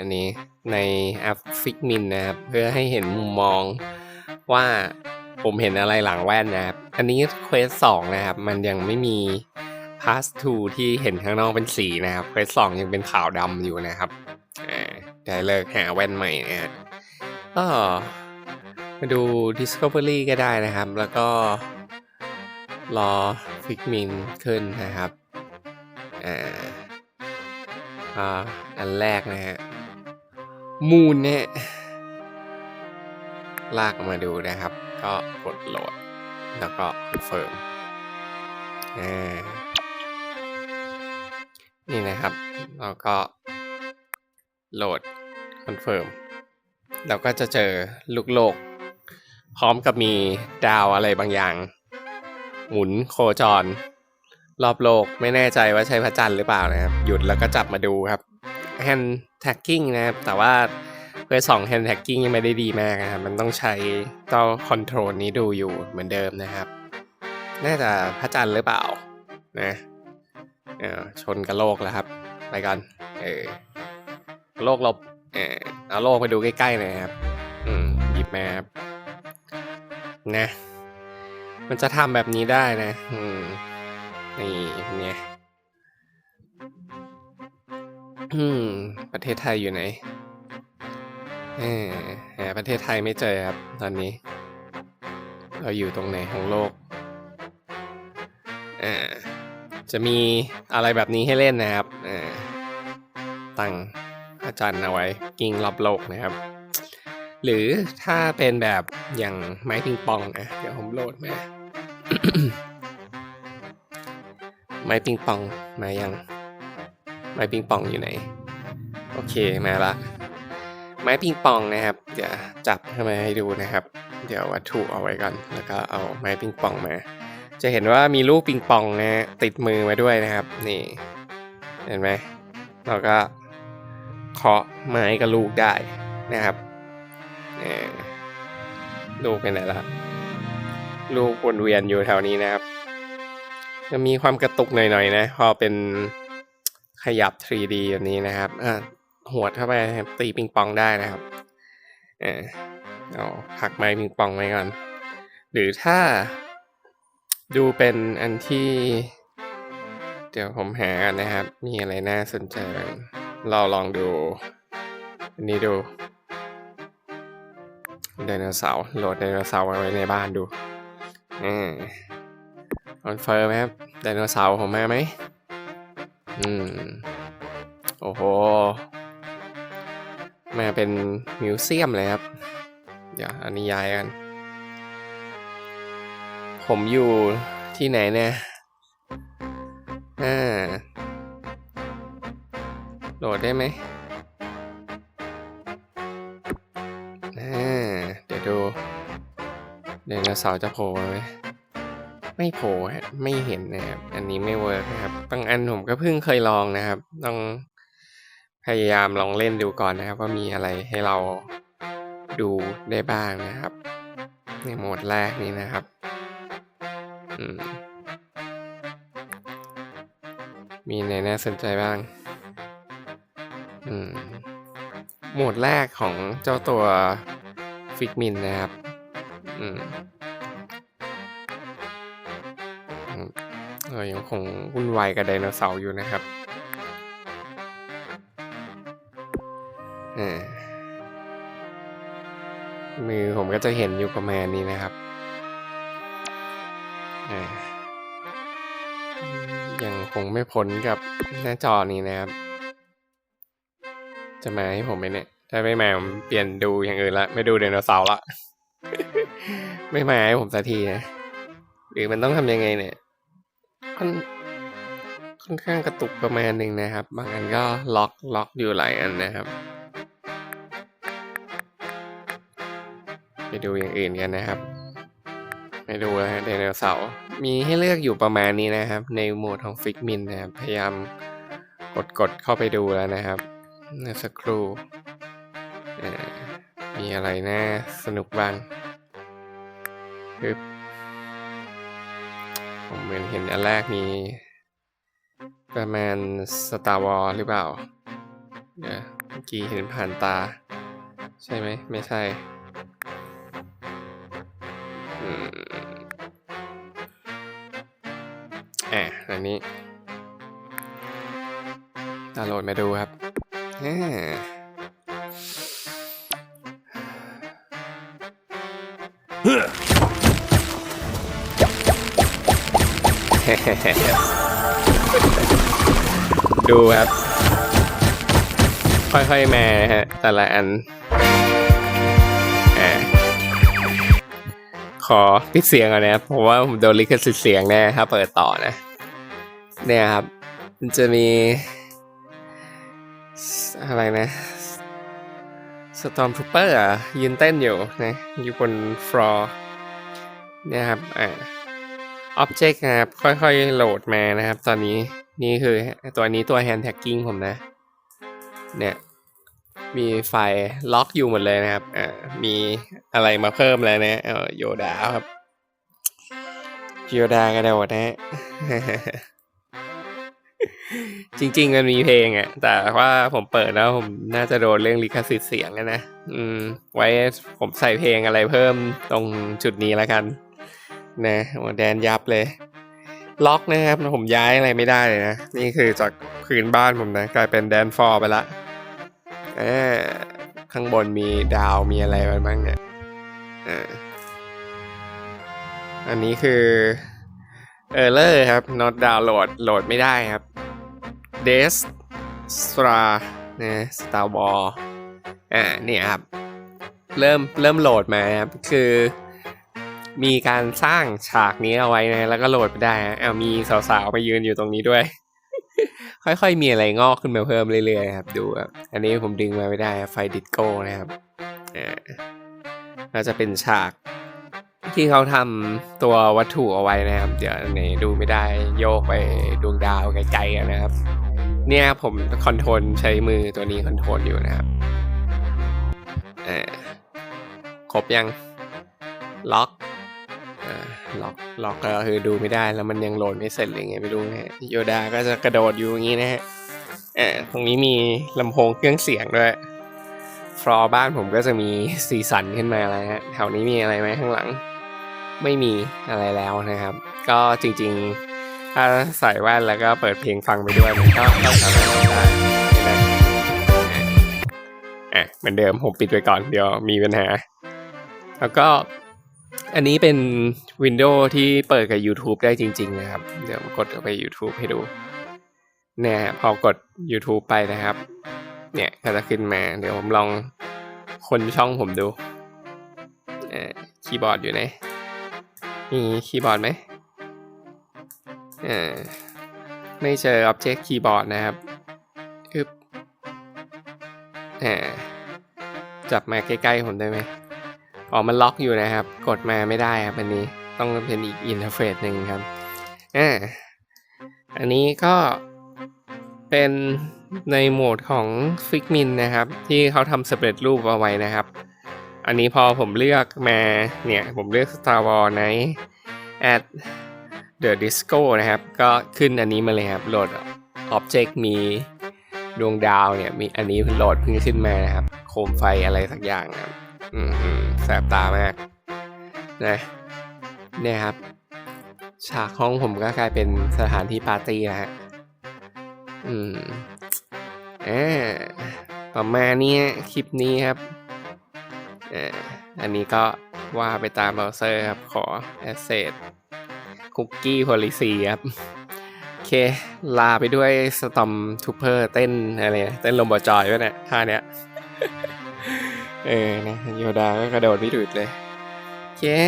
อันนี้ในแอปฟิกมินนะครับ เพื่อให้เห็นมุมมองว่าผมเห็นอะไรหลังแว่นนะครับ อันนี้เควสสองนะครับ มันยังไม่มี Pass to ที่เห็นข้างนอกเป็นสีนะครับเควสสองยังเป็นขาวดำอยู่นะครับได้เลิกหาแว่นใหม่นะฮะก็มาดู Discovery ก็ได้นะครับ แล้วก็รอฟิกมินขึ้นนะครับ อ่า อันแรกนะฮะ มูนเนี่ยลากมาดูนะครับ ก็กดโหลด แล้วก็คอนเฟิร์มอ่านี่นะครับเราก็โหลดคอนเฟิร์มเราก็จะเจอลูกโลก พร้อมกับมีดาวอะไรบางอย่าง หมุนโคจร รอบโลกไม่แน่ใจว่าใช่พระจันทร์หรือเปล่านะครับ หยุดแล้วก็จับมาดูครับ hand tracking นะครับ แต่ว่าเพื่อสอง hand tracking ยังไม่ได้ดีมากนะครับ มันต้องใช้เจ้า control นี้ดูอยู่เหมือนเดิมนะครับ น่าจะพระจันทร์หรือเปล่านะเออชนกับโลกแล้วครับ ไปกันเออโลกหลบเออเอาโลกไปดูใกล้ๆหน่อยครับ อืมหยิบมาครับนะ มันจะทำแบบนี้ได้นะ อืมนี่เนี่ย อืม ประเทศไทยอยู่ไหนเออหาประเทศไทยไม่เจอครับ ตอนนี้ เราอยู่ตรงไหนของโลกอ่าจะมีอะไรแบบนี้ให้เล่นนะครับอ่าตั้งอาจารย์เอาไว้ กิ้งรอบโลกนะครับ หรือถ้าเป็นแบบอย่างไม้ปิงปองนะเดี๋ยวผมโหลดมาไม้ปิงปองมายัง ไม้ปิงปองอยู่ไหน โอเคมาละ ไม้ปิงปองนะครับ เดี๋ยวจับเข้ามาให้ดูนะครับ เดี๋ยววัตถุเอาไว้ก่อน แล้วก็เอาไม้ปิงปองมา จะเห็นว่ามีลูกปิงปองนะติดมือมาด้วยนะครับ นี่ เห็นไหมเราก็เคาะไม้กับลูกได้นะครับอ่ลูกเป็นไหนละลูกวนเวียนอยู่แถวนี้นะครับจะมีความกระตุกหน่อยๆนะ พอเป็น ขยับ 3D แบบนี้นะครับอะหัวเข้าไปตีปิงปองได้นะครับอ่าเอาพักไม้ปิงปองไว้ก่อน หรือถ้าดูเป็นอันที่ เดี๋ยวผมหากันนะครับ มีอะไรน่าสนใจเราลองดู อันนี้ดูไดโนเสาร์โหลดไดโนเสาร์ไว้ในบ้านดูอ่าคอนเฟิร์มไหมครับไดโนเสาร์ผมมาไหม อืม โอ้โห มาเป็นมิวเซียมเลยครับ เดี๋ยวอันนี้ย้ายกัน ผมอยู่ที่ไหนเนี่ยอ่าโหลดได้ไหมอ่าเดี๋ยวดูไดโนเสาจะโผล่มาไหม ไม่โผล่ไม่เห็นนะครับ อันนี้ไม่เวิร์กนะครับ บางอันผมก็เพิ่งเคยลองนะครับ ต้องพยายามลองเล่นดูก่อนนะครับ ว่ามีอะไรให้เราดูได้บ้างนะครับ ในโหมดแรกนี้นะครับมมีในน่าสนใจบ้าง โหมดแรกของเจ้าตัวฟิกมินนะครับ อืม เรายังคงวุ่นวายกับไดโนเสาร์อยู่นะครับอ่มือผมก็จะเห็นอยู่ประมาณนี้นะครับอ่ยังคงไม่พ้นกับหน้าจอนี้นะครับ จะมาให้ผมไหมเนี่ย ถ้าไม่มาผมเปลี่ยนดูอย่างอื่นละ ไม่ดูไดโนเสาร์ละ ไม่มาให้ผมสักทีนะ หรือมันต้องทำยังไงเนี่ย ค่อนค่อนข้างกระตุกประมาณหนึ่งนะครับ บางอันก็ล็อกล็อกอยู่หลายอันนะครับ ไปดูอย่างอื่นกันนะครับ ไปดูนะฮะไดโนเสาร์มีให้เลือกอยู่ประมาณนี้นะครับ ในโหมดของฟิกมินนะครับ พยายามกดกดเข้าไปดูแล้วนะครับเมื่อสักครู่มีอะไรน่าสนุกบ้างปึ๊บ ผมเหมือนเห็นอันแรกมีประมาณ Star Wars หรือเปล่าเดี๋ยวมื่อกี้เห็นผ่านตา ใช่ไหม ไม่ใช่อืมอะอันนี้ดาวน์โหลดมาดูครับอ่า ดูครับ ค่อยๆมาฮะแต่ละอันอ่าขอปิดเสียงก่อนนะครับเพราะว่าผมโดนลิขสิทธิ์เสียงแน่ถ้าเปิดต่อนะ เนี่ยครับ มันจะมี อะไรนะ Storm Trooper อะยืนเต้นอยู่นะ อยู่บนฟลอร์เนี่ยครับ อ่า Object นะครับ ค่อยๆ โหลดมานะครับ ตอนนี้นี่คือตัวนี้ตัว Hand Tagging ผมนะ เนี่ย มีไฟล์ล็อกอยู่หมดเลยนะครับอ่ามีอะไรมาเพิ่มแล้วนะเออโยดาครับโยดากระโดดนะฮะจริงๆมันมีเพลงอะแต่ว่าผมเปิดแล้วผมน่าจะโดนเรื่องลิขสิทธิ์เสียงอะนะ อืม ไว้ผมใส่เพลงอะไรเพิ่มตรงจุดนี้แล้วกัน นะโอ้แดนยับเลย ล็อกนะครับผมย้ายอะไรไม่ได้เลยนะ นี่คือจากพื้นบ้านผมนะ กลายเป็นแดนฟอร์ไปละอ่าข้างบนมีดาวมีอะไรบ้างเนี่ยอันนี้คือเออร์เลอร์ครับ not download โหลดไม่ได้ครับ d e s t r a นะ Star Wars อ่าเนี่ยครับ เริ่มเริ่มโหลดมาครับ คือ มีการสร้างฉากนี้เอาไว้นะ แล้วก็โหลดไปได้นะเอามีสาวๆมายืนอยู่ตรงนี้ด้วย ค่อยๆมีอะไรงอกขึ้นมาเพิ่มเรื่อยๆครับดูครับอันนี้ผมดึงมาไม่ได้ครับไฟดิสโก้นะครับอ่าน่าจะเป็นฉากที่เขาทำตัววัตถุเอาไว้นะครับ เดี๋ยวไหนดูไม่ได้โยกไปดวงดาวไกลๆนะครับ เนี่ยผมคอนโทรลใช้มือตัวนี้คอนโทรลอยู่นะครับอ่าครบยังล็อก ล็อกล็อกก็คือดูไม่ได้แล้วมันยังโหลดไม่เสร็จหรือไงไม่รู้นะฮะโยดาก็จะกระโดดอยู่อย่างนี้นะฮะอ่าตรงนี้มีลำโพงเครื่องเสียงด้วยฟลอร์บ้านผมก็จะมีสีสันขึ้นมาแล้วฮะแถวนี้มีอะไรไหมข้างหลัง ไม่มีอะไรแล้วนะครับ ก็จริงๆ ถ้าใส่แว่นแล้วก็เปิดเพลงฟังไปด้วยมันก็ก็สามารถทำได้นะอะเหมือนเดิมผมปิดไว้ก่อนเดี๋ยวมีปัญหา แล้วก็ อันนี้เป็นวินโดว์ที่เปิดกับ YouTube ได้จริง ๆ นะครับ เดี๋ยวกดเข้าไป YouTube ให้ดูเนี่ยพอกด YouTube ไปนะครับ เนี่ยก็จะขึ้นมาเดี๋ยวผมลองคนช่องผมดูเอ่อคีย์บอร์ดอยู่ไหนมีคีย์บอร์ดไหมเอ่อไม่เจอ Object Keyboard นะครับอึบอ่าจับมาใกล้ ๆ ผมได้ไหม อ๋อมันล็อกอยู่นะครับ กดมาไม่ได้ครับอันนี้ต้องเป็นอีกอินเทอร์เฟซหนึ่งครับอ่าอันนี้ก็เป็นในโหมดของ Figmin นะครับ ที่เขาทำสำเร็จรูปเอาไว้นะครับ อันนี้พอผมเลือกมาเนี่ยผมเลือก Star Wars ใน at the disco นะครับ ก็ขึ้นอันนี้มาเลยครับ โหลด Object มีดวงดาวเนี่ยมีอันนี้โหลดเพิ่งขึ้นมานะครับ โคมไฟอะไรสักอย่างครับ อืมแสบตามากนะเนี่ยครับ ฉากห้องผมก็กลายเป็นสถานที่ปาร์ตี้นะฮะ อืมอ่าประมาณนี้คลิปนี้ครับอ่าอันนี้ก็ว่าไปตามเบราว์เซอร์ครับ ขอ Asset Cookie Policy ครับโอเค ลาไปด้วยสตอมทูเปอร์เต้นอะไรเต้นลมบอจอยด้วยเนี่ยท่าเนี้ย เออนะโยดาก็กระโดดไม่หยุดเลยเจ๊